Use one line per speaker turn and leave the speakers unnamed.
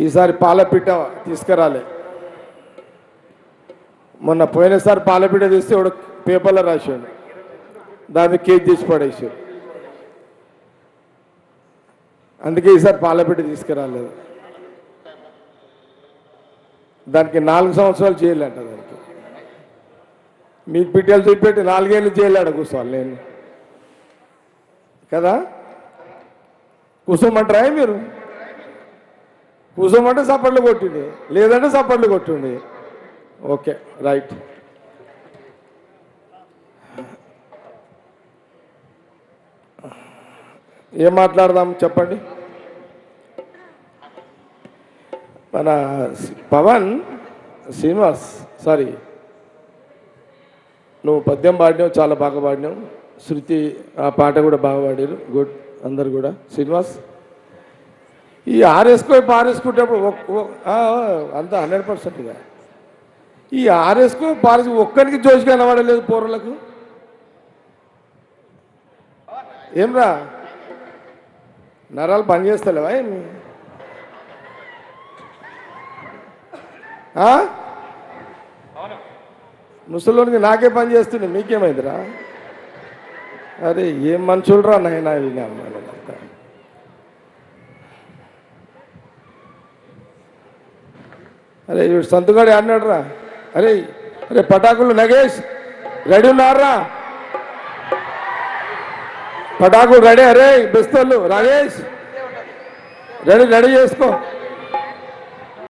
ఈసారి పాలపీట తీసుకురాలే. మొన్న పోయినసారి పాలపీట తీస్తే ఒక పేపర్లో రాశాడు. దాన్ని కేక్ తీసి పడేసాడు అందుకే ఈసారి పాలపీట తీసుకురాలేదు. దానికి నాలుగు సంవత్సరాలు చేయాలంట దానికి. మీకు పిట్టలు చూపెట్టి నాలుగేళ్ళు చేయలేడు కూర్చోవాలి నేను. కదా? కూర్చోమంటారా మీరు? కూర్చోమంటే చప్పట్లు కొట్టింది లేదంటే చప్పట్లు కొట్టింది. Okay right. ఏం మాట్లాడదాం చెప్పండి? మన పవన్ శ్రీనివాస్ సారీ. నువ్వు పద్యం పాడినావు చాలా బాగా పాడినావు. శృతి ఆ పాట కూడా బాగా పాడారు. గుడ్ అందరు కూడా. శ్రీనివాస్? ఈ ఆర్ఎస్కో పారేసుకుంటప్పుడు ఒక్- అంతా హండ్రెడ్ పర్సెంట్గా ఈ ఆర్ఎస్కో పారేసి ఒక్కరికి జోషి కనబడలేదు పూర్వలకు ఏమ్రా? నరాలు పనిచేస్తలేవా ఏమి? ఆ? ముసలోనికి నాకే పని చేస్తుంది మీకేమైందిరా? అరే ఏం మనుషులరా నాయన వినా అరే వీడు అన్నాడు రా అరే అరే పటాకులు నగేష్ రెడీ ఉన్నారా? పటాకులు రెడీ అరే బెస్తలు రాగేష్ రెడీ రెడీ చేసుకో.